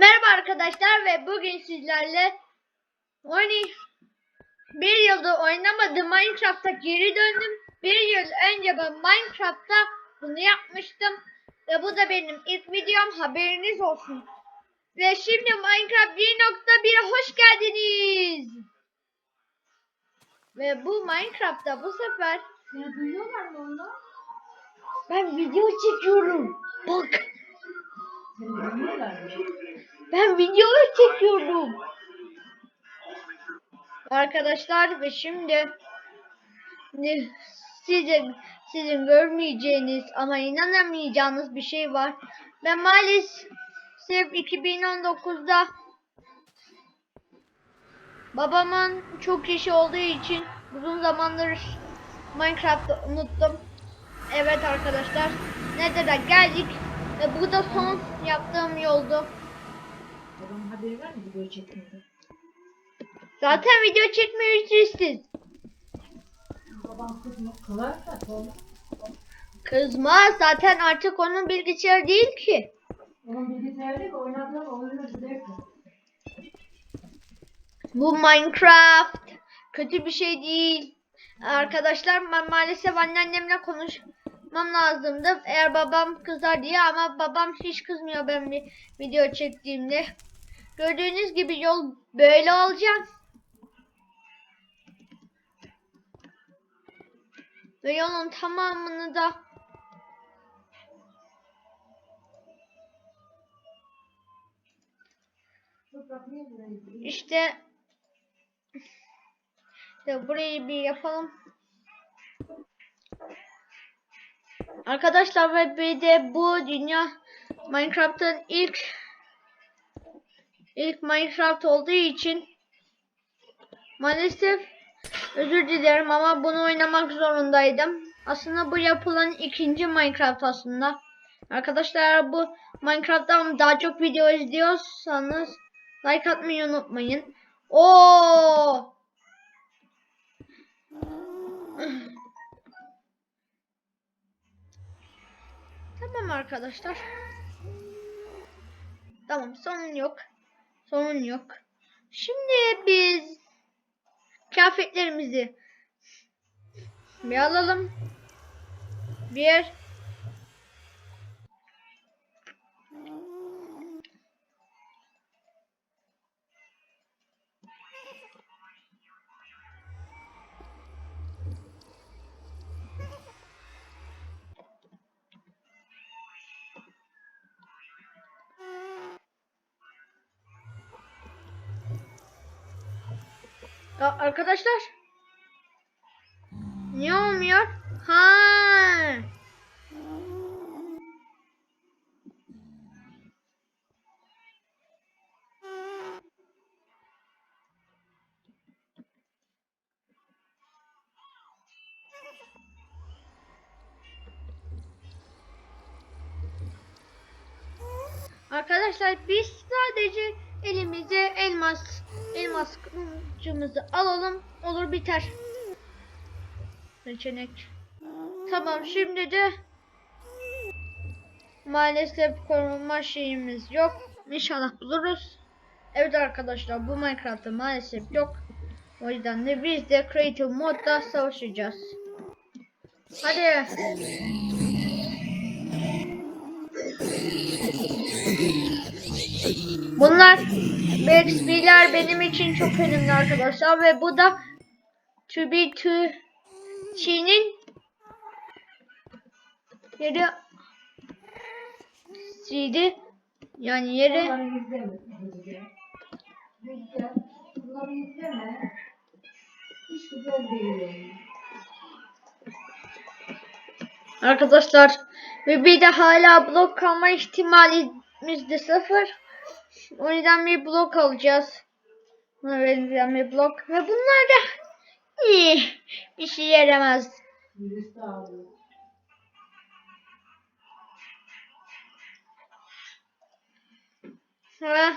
Merhaba arkadaşlar ve bugün sizlerle oyun bir yılda oynamadım Minecraft'a geri döndüm. Bir yıl önce ben Minecraft'ta bunu yapmıştım ve bu da benim ilk videom haberiniz olsun. Ve şimdi Minecraft 1.1'e hoş geldiniz. Ve bu Minecraft'ta bu sefer Seni duyuyorlar mı onu? ben video çekiyorum. Bak duyuyorlar mı? Ben video çekiyorum. Arkadaşlar ve şimdi ne- sizin görmeyeceğiniz ama inanamayacağınız bir şey var. Ben maalesef 2019'da babamın çok işi olduğu için uzun zamandır Minecraft'ı unuttum. Evet arkadaşlar. Nereden geldik? Ve bu da son yaptığım yoldu. Haberi var mı video çektiğinde? Zaten video çekme ücretsiz. Babam kızma kılarsa sonra Kızmaz zaten artık onun bilgisayarı değil ki. onun bilgisayarıyla oynadığı oyunu. Bu Minecraft kötü bir şey değil. Arkadaşlar ben maalesef anneannemle konuşmam lazımdı. Eğer babam kızar diye ama babam hiç kızmıyor ben bir video çektiğimde. Gördüğünüz gibi yol böyle olacak. Ve yolun tamamını da? İşte işte burayı bir yapalım. Arkadaşlar ve bir de bu dünya Minecraft'ın ilk ilk Minecraft olduğu için maalesef özür dilerim ama bunu oynamak zorundaydım. Aslında bu yapılan ikinci Minecraft aslında. Arkadaşlar bu Minecraft'tan daha çok video izliyorsanız like atmayı unutmayın. Oo! Tamam arkadaşlar. Tamam sorun yok. Sorun yok. Şimdi biz kıyafetlerimizi bir alalım. Bir Ya arkadaşlar. Niye olmuyor? Ha. Arkadaşlar biz sadece elimize elmas elmas kılıcımızı alalım olur biter. Seçenek. Tamam şimdi de maalesef korunma şeyimiz yok. İnşallah buluruz. Evet arkadaşlar bu Minecraft'ta maalesef yok. O yüzden de biz de Creative modda savaşacağız. Hadi. Bunlar XP'ler benim için çok önemli arkadaşlar ve bu da to be to Çin'in yeri CD yani yeri arkadaşlar ve bir de hala blok kalma ihtimalimiz de sıfır. O yüzden bir blok alacağız. Buna benzeyen bir blok ve bunlar da iyi bir şey yaramaz. Ha.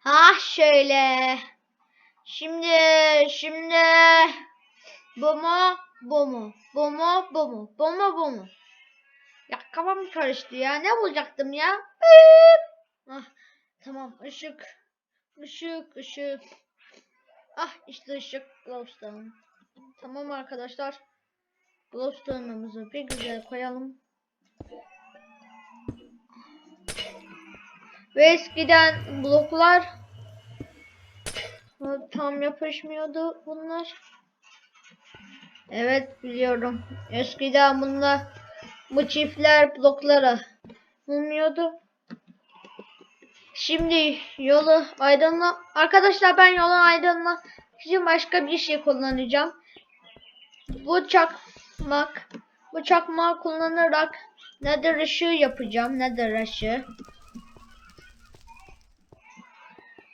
Ha şöyle. Şimdi şimdi bu mu bu mu bu mu? Ya kafam karıştı ya ne bulacaktım ya? Bıp. Ah tamam ışık. Işık ışık. Ah işte ışık glowstone. Tamam arkadaşlar. Glowstone'umuzu bir güzel koyalım. Ve eskiden bloklar tam yapışmıyordu bunlar. Evet biliyorum. Eskiden bunlar bu çiftler bloklara bulmuyordu. Şimdi yolu aydınla arkadaşlar ben yolu aydınla için başka bir şey kullanacağım. Bu çakmak bu çakmağı kullanarak nether ışığı yapacağım. Nether ışığı.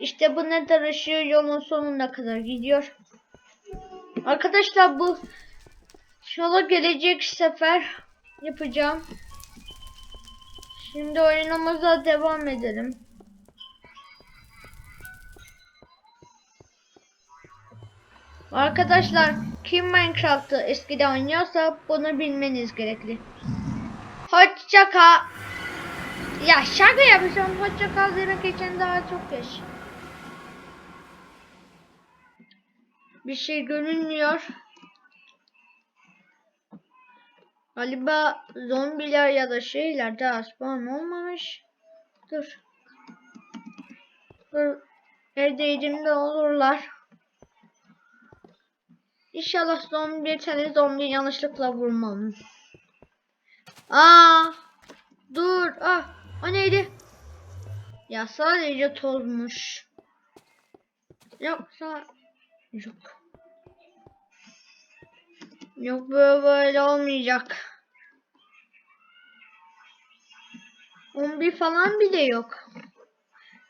İşte bu nether ışığı yolun sonuna kadar gidiyor. Arkadaşlar bu yola gelecek sefer yapacağım. Şimdi oyunumuza devam edelim. Arkadaşlar kim Minecraft'ı eskiden oynuyorsa bunu bilmeniz gerekli. Hoşça kal. Ya şaka yapacağım. Hoşça kal demek için daha çok geç. Bir şey görünmüyor. Galiba zombiler ya da şeyler daha spawn olmamış. Dur. Dur. Evdeydiğimde olurlar. İnşallah zombi bir tane zombi yanlışlıkla vurmam. Aa! Dur. Ah! O neydi? Ya sadece tozmuş. Yoksa yok. Yok böyle, böyle olmayacak. 11 falan bile yok.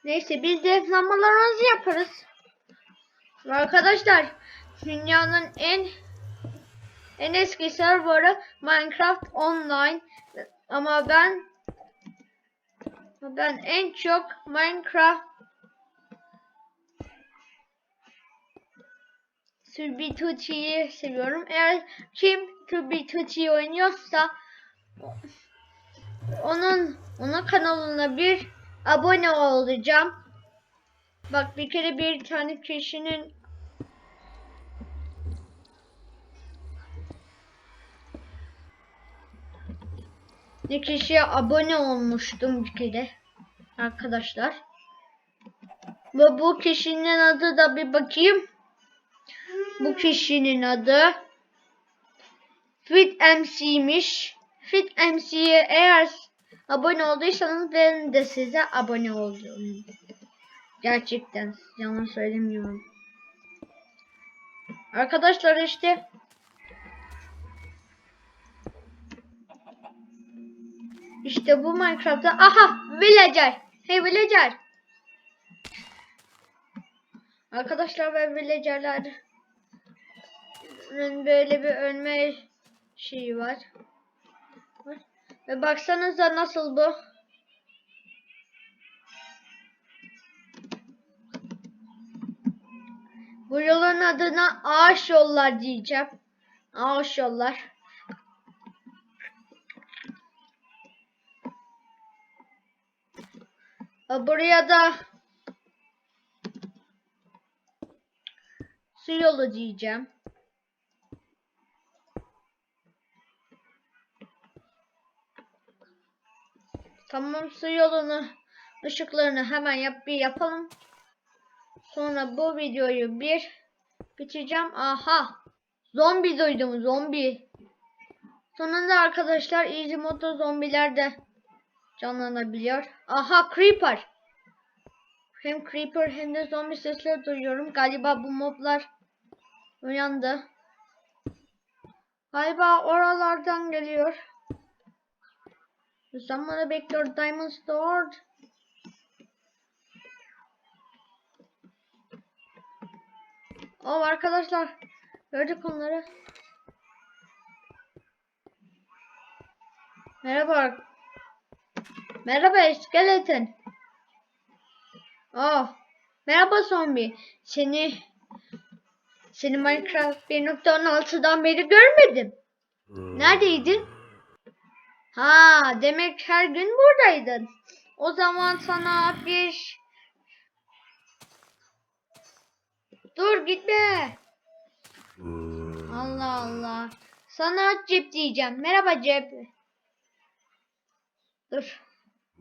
Neyse biz de zamanlarımızı yaparız. Arkadaşlar dünyanın en en eski serverı Minecraft Online ama ben ben en çok Minecraft Subituti'yi seviyorum. Eğer kim Subituti oynuyorsa onun onun kanalına bir abone olacağım. Bak bir kere bir tane kişinin bir kişiye abone olmuştum bir kere arkadaşlar. Ve bu kişinin adı da bir bakayım. Bu kişinin adı Fit MC'miş. Fit MC'ye eğer abone olduysanız ben de size abone oldum. Gerçekten yalan söylemiyorum. Arkadaşlar işte İşte bu Minecraft'ta aha villager. Hey villager. Arkadaşlar ve villagerlerin böyle bir ölme şeyi var. Ve baksanıza nasıl bu. Bu yolun adına ağaç yollar diyeceğim. Ağaç yollar. Buraya da su yolu diyeceğim. Tamam su yolunu ışıklarını hemen yap bir yapalım. Sonra bu videoyu bir bitireceğim. Aha. Zombi duydum zombi. Sonunda arkadaşlar Easy Moto zombiler de canlanabiliyor. Aha Creeper. Hem Creeper hem de zombi sesleri duyuyorum. Galiba bu moblar uyandı. Galiba oralardan geliyor. Zamanı bekliyor Diamond Sword. Oh arkadaşlar gördük onları. Merhaba. Merhaba skeleton. Oh. Merhaba zombi. Seni seni Minecraft 1.16'dan beri görmedim. Neredeydin? Ha, demek her gün buradaydın. O zaman sana bir... Dur gitme. Allah Allah. Sana cep diyeceğim. Merhaba cep. Dur.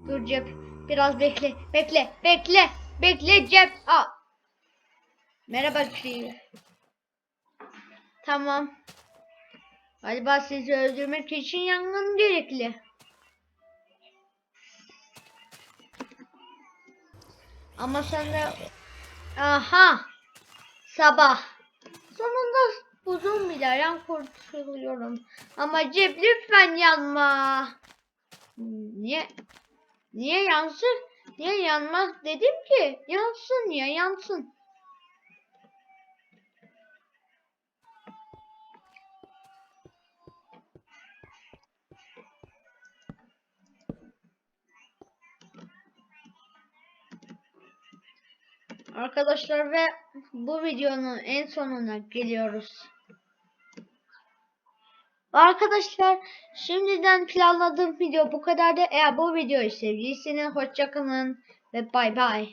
Dur cep. Biraz bekle. Bekle. Bekle. Bekle cep. Al. Merhaba Creeper. Tamam. Galiba sizi öldürmek için yangın gerekli. Ama sen de... Aha! Sabah. Sonunda uzun bir arayan kurtuluyorum. Ama cep lütfen yanma. Niye? Niye yansın? Niye yanmaz dedim ki. Yansın ya yansın. Arkadaşlar ve bu videonun en sonuna geliyoruz. Arkadaşlar şimdiden planladığım video bu kadardı. Eğer bu videoyu sevdiyseniz hoşçakalın ve bay bay.